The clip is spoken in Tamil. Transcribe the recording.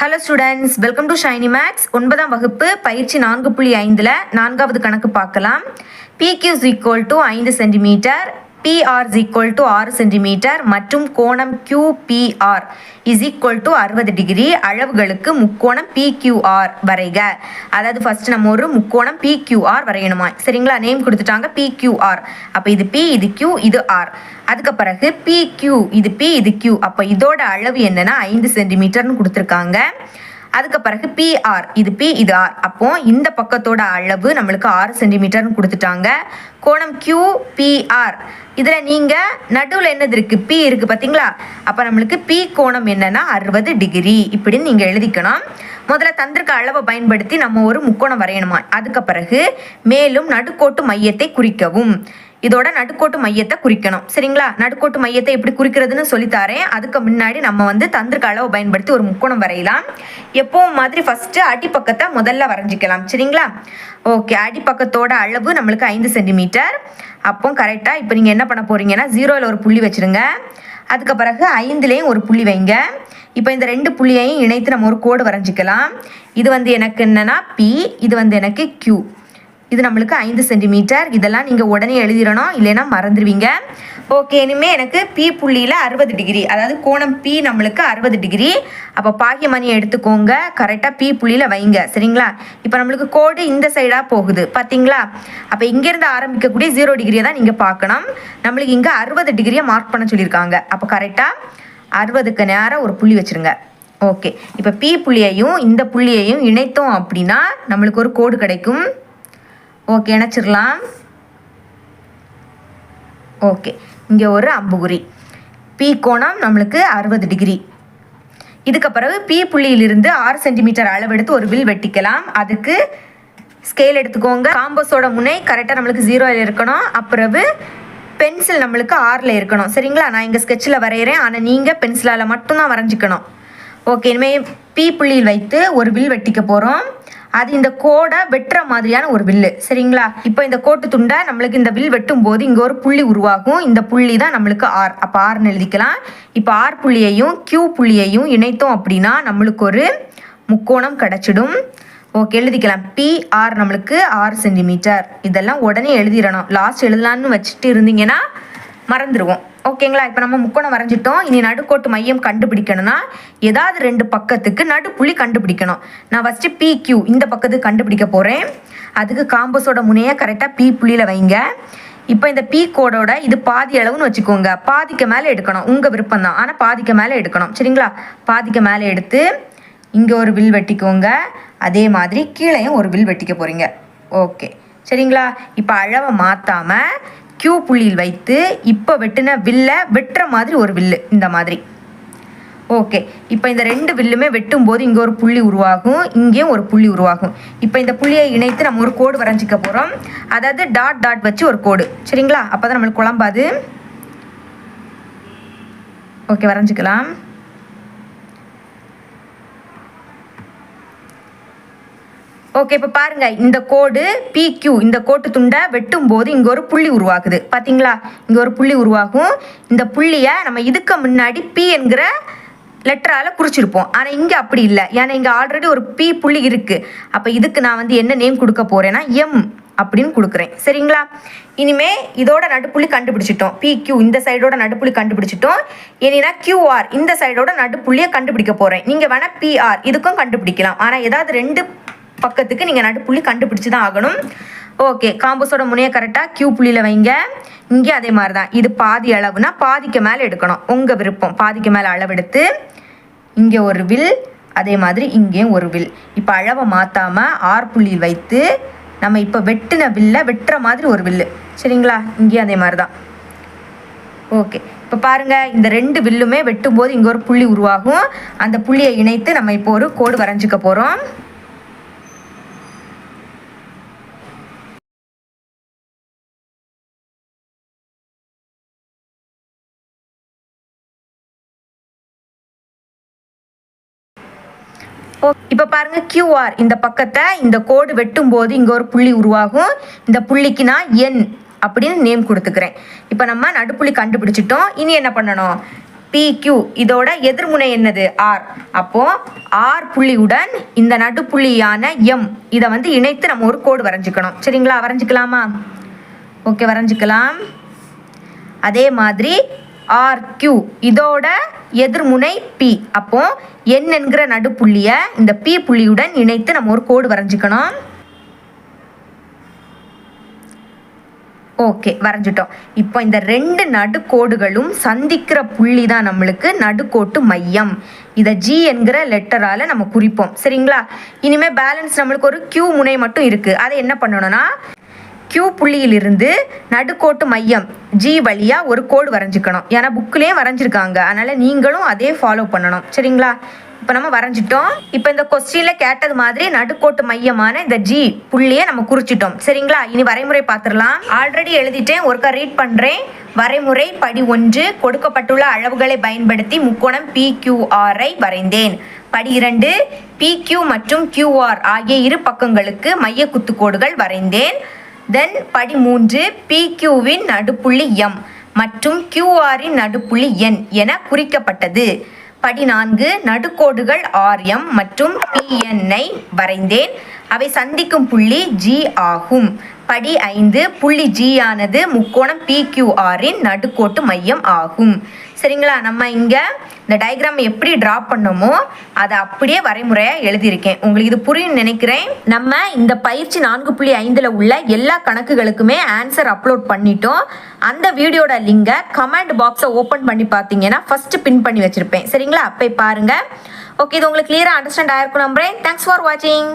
Hello students welcome to Shiny Maths ஒன்பதாம் வகுப்பு பயிற்சி நான்கு புள்ளி ஐந்தில் நான்காவது கணக்கு பார்க்கலாம். பிகியூஸ் ஈக்குவல் டு ஐந்து சென்டிமீட்டர் பிஆர் ஈக்குவல் டு ஆறு சென்டிமீட்டர் மற்றும் கோணம் QPR இஸ் ஈக்குவல் டு அறுபது டிகிரி அளவுகளுக்கு முக்கோணம் PQR வரைக. அதாவது ஃபர்ஸ்ட் நம்ம ஒரு முக்கோணம் PQR வரையணுமா? சரிங்களா? நேம் கொடுத்துட்டாங்க PQR அப்போ இது பி இது Q இது ஆர் அதுக்கு பிறகு பிக்யூ இது பி இது Q. அப்போ இதோட அளவு என்னன்னா ஐந்து சென்டிமீட்டர்னு கொடுத்துருக்காங்க. அதுக்கு பிறகு பிஆர் இது பி இது ஆர் அப்போ இந்த பக்கத்தோட அளவு நம்மளுக்கு ஆறு சென்டிமீட்டர்னு கொடுத்துட்டாங்க. கோணம் கியூ பிஆர் இதில் நீங்கள் நடுவில் என்னது இருக்குது பி இருக்குது பார்த்தீங்களா அப்போ நம்மளுக்கு பி கோணம் என்னன்னா அறுபது டிகிரி. இப்படின்னு நீங்கள் எழுதிக்கணும். முதல்ல தந்திருக்க அளவை பயன்படுத்தி நம்ம ஒரு முக்கோணம் வரையணுமா? அதுக்கு பிறகு மேலும் நடுக்கோட்டு மையத்தை குறிக்கவும். இதோட நடுக்கோட்டு மையத்தை குறிக்கணும். சரிங்களா? நடுக்கோட்டு மையத்தை எப்படி குறிக்கிறதுன்னு சொல்லித்தாரேன். அதுக்கு முன்னாடி நம்ம வந்து தந்திருக்க அளவை பயன்படுத்தி ஒரு முக்கோணம் வரையலாம். எப்பவும் மாதிரி ஃபஸ்ட்டு அடிப்பக்கத்தை முதல்ல வரைஞ்சிக்கலாம். சரிங்களா? ஓகே அடிப்பக்கத்தோட அளவு நம்மளுக்கு ஐந்து சென்டிமீட்டர். அப்போ கரெக்டாக இப்போ நீங்கள் என்ன பண்ண போகிறீங்கன்னா ஜீரோவில் ஒரு புள்ளி வச்சுருங்க. அதுக்கு பிறகு ஐந்துலேயும் ஒரு புள்ளி வைங்க. இப்போ இந்த ரெண்டு புள்ளியையும் இணைத்து நம்ம ஒரு கோடு வரைஞ்சிக்கலாம். இது வந்து எனக்கு என்னன்னா பி இது வந்து எனக்கு கியூ இது நம்மளுக்கு ஐந்து சென்டிமீட்டர் இதெல்லாம் நீங்கள் உடனே எழுதிடணும் இல்லைன்னா மறந்துடுவீங்க. ஓகே இனிமேல் எனக்கு பி புள்ளியில் அறுபது டிகிரி அதாவது கோணம் பி நம்மளுக்கு அறுபது டிகிரி அப்போ பாகியமணியை எடுத்துக்கோங்க. கரெக்டாக பி புள்ளியில் வைங்க. சரிங்களா? இப்போ நம்மளுக்கு கோடு இந்த சைடாக போகுது. பார்த்தீங்களா அப்போ இங்கேருந்து ஆரம்பிக்கக்கூடிய ஜீரோ டிகிரியை தான் நீங்கள் பார்க்கணும். நம்மளுக்கு இங்கே அறுபது டிகிரியை மார்க் பண்ண சொல்லியிருக்காங்க. அப்போ கரெக்டாக அறுபதுக்கு நேரம் ஒரு புள்ளி வச்சுருங்க. ஓகே இப்போ பி புள்ளியையும் இந்த புள்ளியையும் இணைத்தோம் அப்படின்னா நம்மளுக்கு ஒரு கோடு கிடைக்கும். ஓகே இணைச்சிடலாம். ஓகே இங்கே ஒரு அம்புகுறி. பி கோணம் நம்மளுக்கு அறுபது டிகிரி. இதுக்கு பிறகு பி புள்ளியிலிருந்து ஆறு சென்டிமீட்டர் அளவெடுத்து ஒரு வில் வெட்டிக்கலாம். அதுக்கு ஸ்கேல் எடுத்துக்கோங்க. காம்பஸோட முனை கரெக்டாக நம்மளுக்கு ஜீரோவில் இருக்கணும். அப்புறவு பென்சில் நம்மளுக்கு ஆறில் இருக்கணும். சரிங்களா? நான் இங்கே ஸ்கெட்சில் வரைகிறேன் ஆனால் நீங்கள் பென்சிலால் மட்டும்தான் வரைஞ்சிக்கணும். ஓகே இனிமேல் பி புள்ளியில் வைத்து ஒரு வில் வெட்டிக்க போகிறோம் அது இந்த கோடை வெட்டுற மாதிரியான ஒரு வில்லு. சரிங்களா? இப்போ இந்த கோட்டு துண்டை நம்மளுக்கு இந்த வில் வெட்டும் போது இங்கே ஒரு புள்ளி உருவாகும். இந்த புள்ளி தான் நம்மளுக்கு ஆர். அப்போ ஆர்னு எழுதிக்கலாம். இப்போ ஆர் புள்ளியையும் கியூ புள்ளியையும் இணைத்தோம் அப்படின்னா நம்மளுக்கு ஒரு முக்கோணம் கிடச்சிடும். ஓகே எழுதிக்கலாம். பிஆர் நம்மளுக்கு ஆறு சென்டிமீட்டர். இதெல்லாம் உடனே எழுதிடணும். லாஸ்ட் எழுதலான்னு வச்சுட்டு இருந்தீங்கன்னா மறந்துடுவோம் ஓகேங்களா? இப்போ நம்ம முக்கோணம் வரைஞ்சிட்டோம். இனி நடுக்கோட்டு மையம் கண்டுபிடிக்கணும்னா ஏதாவது ரெண்டு பக்கத்துக்கு நடுப்புள்ளி கண்டுபிடிக்கணும். நான் ஃபஸ்ட்டு பி கியூ இந்த பக்கத்துக்கு கண்டுபிடிக்க போகிறேன் அதுக்கு காம்பஸோட முனையை கரெக்டாக பி புள்ளியில் வைங்க. இப்போ இந்த பி கோடோட இது பாதி அளவுன்னு வச்சுக்கோங்க. பாதிக்கு மேலே எடுக்கணும். உங்கள் விருப்பம் தான் ஆனால் பாதிக்கு மேலே எடுக்கணும். சரிங்களா? பாதிக்கு மேலே எடுத்து இங்கே ஒரு வில் வெட்டிக்கோங்க. அதே மாதிரி கீழேயும் ஒரு வில் வெட்டிக்க போகிறீங்க ஓகே. சரிங்களா? இப்போ அளவை மாற்றாமல் கியூ புள்ளியில் வைத்து இப்போ வெட்டின வில்லை வெட்டுற மாதிரி ஒரு வில்லு இந்த மாதிரி. ஓகே இப்போ இந்த ரெண்டு வில்லுமே வெட்டும் போது இங்கே ஒரு புள்ளி உருவாகும் இங்கேயும் ஒரு புள்ளி உருவாகும். இப்போ இந்த புள்ளியை இணைத்து நம்ம ஒரு கோடு வரைஞ்சிக்க போகிறோம் அதாவது டாட் டாட் வச்சு ஒரு கோடு. சரிங்களா? அப்போ தான் நம்மளுக்கு குழம்பாது. ஓகே வரைஞ்சிக்கலாம். ஓகே இப்போ பாருங்க. இந்த கோடு பிக்யூ இந்த கோட்டு துண்டை வெட்டும் போது இங்கே ஒரு புள்ளி உருவாகுது. பார்த்தீங்களா இங்கே ஒரு புள்ளி உருவாகும். இந்த புள்ளியை நம்ம இதுக்கு முன்னாடி பி என்கிற லெட்டரால் குறிச்சிருப்போம். ஆனால் இங்கே அப்படி இல்லை. ஏன்னா இங்கே ஆல்ரெடி ஒரு பி புள்ளி இருக்குது அப்போ இதுக்கு நான் வந்து என்ன நேம் கொடுக்க போகிறேன்னா எம் அப்படின்னு கொடுக்குறேன். சரிங்களா? இனிமே இதோட நடுப்புள்ளி கண்டுபிடிச்சிட்டோம். PQ இந்த சைடோட நடுப்புள்ளி கண்டுபிடிச்சிட்டோம். ஏன்னா கியூஆர் இந்த சைடோட நடுப்புள்ளியை கண்டுபிடிக்க போகிறேன் நீங்கள் வேணால் பிஆர் இதுக்கும் கண்டுபிடிக்கலாம். ஆனால் ஏதாவது ரெண்டு பக்கத்துக்கு நீங்கள் நடுப்புள்ளி கண்டுபிடிச்சி தான் ஆகணும். ஓகே காம்பஸோட முனையை கரெக்டாக கியூ புள்ளியில் வைங்க. இங்கே அதே மாதிரி தான் இது பாதி அளவுனா பாதிக்கு மேலே எடுக்கணும். உங்கள் விருப்பம். பாதிக்கு மேலே அளவெடுத்து இங்கே ஒரு வில் அதே மாதிரி இங்கேயும் ஒரு வில். இப்போ அளவை மாற்றாமல் ஆர் புள்ளியில் வைத்து நம்ம இப்போ வெட்டின வில்லை வெட்டுற மாதிரி ஒரு வில்லு. சரிங்களா? இங்கேயும் அதே மாதிரி தான் ஓகே இப்போ பாருங்கள் இந்த ரெண்டு வில்லுமே வெட்டும் போது இங்கே ஒரு புள்ளி உருவாகும். அந்த புள்ளியை இணைத்து நம்ம இப்போ ஒரு கோடு வரைஞ்சிக்க போகிறோம் இப்போ பாருங்க கியூஆர் இந்த பக்கத்தை இந்த கோடு வெட்டும் போது இங்கே ஒரு புள்ளி உருவாகும். இந்த புள்ளிக்கு நான் என் அப்படின்னு நேம் கொடுத்துக்கிறேன். இப்போ நம்ம நடுப்புள்ளி கண்டுபிடிச்சிட்டோம். இனி என்ன பண்ணணும்? PQ இதோட எதிர்முனை என்னது? ஆர் அப்போ ஆர் புள்ளியுடன் இந்த நடுப்புள்ளியான எம் இதை வந்து இணைத்து நம்ம ஒரு கோடு வரைஞ்சிக்கணும். சரிங்களா? வரைஞ்சிக்கலாமா? ஓகே வரைஞ்சிக்கலாம். அதே மாதிரி ஆர்கியூ இதோட எதிர்முனை பி அப்போ என் என்கிற நடுப்புள்ளியை இந்த பி புள்ளியுடன் இணைத்து நம்ம ஒரு கோடு வரைஞ்சிக்கணும். ஓகே வரைஞ்சிட்டோம். இப்போ இந்த ரெண்டு நடுக்கோடுகளும் சந்திக்கிற புள்ளி தான் நம்மளுக்கு நடுக்கோட்டு மையம். இதை ஜி என்கிற லெட்டரால் நம்ம குறிப்போம். சரிங்களா? இனிமேல் பேலன்ஸ் நம்மளுக்கு ஒரு கியூ முனை மட்டும் இருக்குது அதை என்ன பண்ணணும்னா கியூ புள்ளியிலிருந்து நடுக்கோட்டு மையம் ஜி வழியாக ஒரு கோடு வரைஞ்சிக்கணும். ஏன்னா புக்லேயும் வரைஞ்சிருக்காங்க. அதனால் நீங்களும் அதே ஃபாலோ பண்ணணும். சரிங்களா? இப்போ நம்ம வரைஞ்சிட்டோம். இப்போ இந்த கொஸ்டினில் கேட்டது மாதிரி நடுக்கோட்டு மையமான இந்த ஜி புள்ளியை நம்ம குறிச்சிட்டோம். சரிங்களா? இனி வரைமுறை பார்த்துடலாம். ஆல்ரெடி எழுதிட்டேன். ஒருக்கா ரீட் பண்ணுறேன் வரைமுறை படி ஒன்று கொடுக்கப்பட்டுள்ள அளவுகளை பயன்படுத்தி முக்கோணம் பிக்யூஆரை வரைந்தேன். படி இரண்டு PQ மற்றும் கியூஆர் ஆகிய இரு பக்கங்களுக்கு மைய குத்துக்கோடுகள் வரைந்தேன். தென் படி மூன்று பிக்யூவின் நடுப்புள்ளி எம் மற்றும் கியூஆரின் நடுப்புள்ளி என் என குறிக்கப்பட்டது. படி நான்கு நடுக்கோடுகள் ஆர்எம் மற்றும் பிஎன்ஐ வரைந்தேன். அவை சந்திக்கும் புள்ளி ஜி ஆகும். படி ஐந்து புள்ளி ஜி ஆனது முக்கோணம் பிக்யூஆரின் நடுக்கோட்டு மையம் ஆகும். சரிங்களா? நம்ம இங்கே இந்த டயக்ராம் எப்படி ட்ரா பண்ணோமோ அதை அப்படியே வரைமுறையாக எழுதியிருக்கேன். உங்களுக்கு இது புரியும் நினைக்கிறேன். நம்ம இந்த பயிற்சி நான்கு புள்ளி ஐந்தில் உள்ள எல்லா கணக்குகளுக்குமே ஆன்சர் அப்லோட் பண்ணிட்டோம். அந்த வீடியோட லிங்கை கமெண்ட் பாக்ஸை ஓப்பன் பண்ணி பார்த்தீங்கன்னா ஃபஸ்ட்டு பின் பண்ணி வச்சுருப்பேன். சரிங்களா? அப்போ பாருங்கள் ஓகே இது உங்களுக்கு கிளியராக அண்டர்ஸ்டாண்ட் ஆயிருக்கும் நம்புறேன். தேங்க்ஸ் ஃபார் வாட்சிங்